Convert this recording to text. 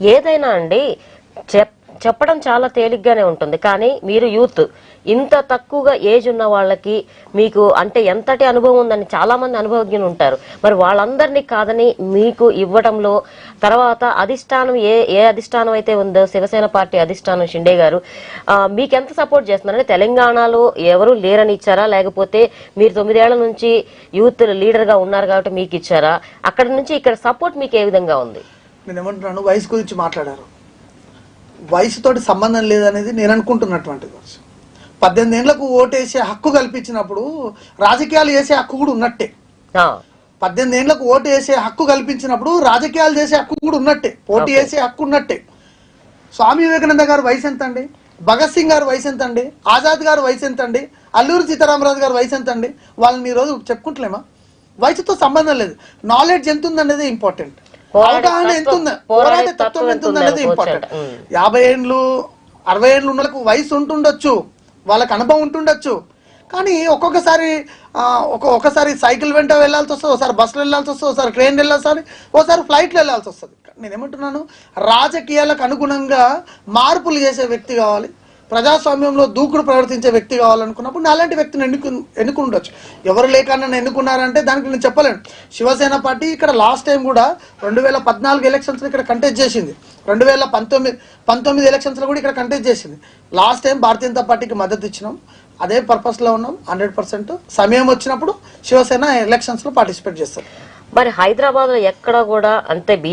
ఏదైనా అండి చెప్ చెప్పడం చాలా తేలిగ్గానే ఉంటుంది. కానీ మీరు యూత్ ఇంత తక్కువగా ఏజ్ ఉన్న వాళ్ళకి మీకు అంటే ఎంతటి అనుభవం ఉందని చాలామంది అనుభవజ్ఞులు ఉంటారు. మరి వాళ్ళందరినీ కాదని మీకు ఇవ్వడంలో తర్వాత అధిష్టానం ఏ ఏ అధిష్టానం అయితే ఉందో శివసేన పార్టీ అధిష్టానం షిండే గారు మీకు ఎంత సపోర్ట్ చేస్తున్నారంటే తెలంగాణలో ఎవరు లేరని ఇచ్చారా? లేకపోతే మీరు తొమ్మిదేళ్ళ నుంచి యూత్ లీడర్గా ఉన్నారు కాబట్టి మీకు ఇచ్చారా? అక్కడ నుంచి ఇక్కడ సపోర్ట్ మీకు ఏ విధంగా ఉంది? నేను ఏమంటున్నాను వయసు గురించి మాట్లాడారు. వయసుతోటి సంబంధం లేదనేది నేను అనుకుంటున్నటువంటి విషయం పద్దెనిమిది ఏళ్ళకు ఓటేసే హక్కు కల్పించినప్పుడు రాజకీయాలు చేసే హక్కు కూడా ఉన్నట్టే. పద్దెనిమిది ఏళ్ళకు ఓటు వేసే హక్కు కల్పించినప్పుడు రాజకీయాలు చేసే హక్కు కూడా ఉన్నట్టే. పోటీ వేసే హక్కు ఉన్నట్టే. స్వామి వివేకానంద గారు వయసు ఎంత అండి భగత్ సింగ్ గారు వయసు ఎంత అండి ఆజాద్ గారు వయసు ఎంత అండి అల్లూరి సీతారామరాజు గారు వయసు ఎంత అండి వాళ్ళని ఈ రోజు చెప్పుకుంటలేమా? వయసుతో సంబంధం లేదు. నాలెడ్జ్ ఎంత ఉందనేది ఇంపార్టెంట్ అవగాహన ఎంత ఉంది పోరాడే తత్వం ఎంత ఉందనేది ఉందని ఇంపార్టెంట్. యాభై ఏండ్లు అరవై ఏండ్లు ఉన్న వయసు ఉంటుండొచ్చు. వాళ్ళకి అనుభవం ఉంటుండొచ్చు. కానీ ఒక్కొక్కసారి ఆ, ఒక ఒకసారి సైకిల్ వెంట వెళ్ళాల్సి వస్తుంది ఒకసారి బస్సులో వెళ్ళాల్సి వస్తుంది ఒకసారి ట్రైన్ వెళ్ళాల్సి ఒకసారి ఫ్లైట్లో వెళ్ళాల్సి వస్తుంది. నేను ఏమంటున్నాను రాజకీయాలకు అనుగుణంగా మార్పులు చేసే వ్యక్తి కావాలి. ప్రజాస్వామ్యంలో దూకుడు ప్రవర్తించే వ్యక్తి కావాలనుకున్నప్పుడు నా లాంటి వ్యక్తిని ఎన్నుకు ఎన్నుకుండొచ్చు. ఎవరు లేక నన్ను ఎన్నుకున్నారంటే దానికి నేను చెప్పలేను. శివసేన పార్టీ ఇక్కడ లాస్ట్ టైం కూడా రెండు వేల పద్నాలుగు ఎలక్షన్స్ ఇక్కడ కంటెస్ట్ చేసింది. రెండు వేల పంతొమ్మిది పంతొమ్మిది ఎలక్షన్స్లో కూడా ఇక్కడ కంటెస్ట్ చేసింది. లాస్ట్ టైం భారతీయ జనతా పార్టీకి మద్దతు ఇచ్చినాం. అదే పర్పస్లో ఉన్నాం. హండ్రెడ్ పర్సెంట్ సమయం వచ్చినప్పుడు శివసేన ఎలక్షన్స్లో పార్టిసిపేట్ చేస్తారు. మరి హైదరాబాద్లో ఎక్కడ కూడా అంతే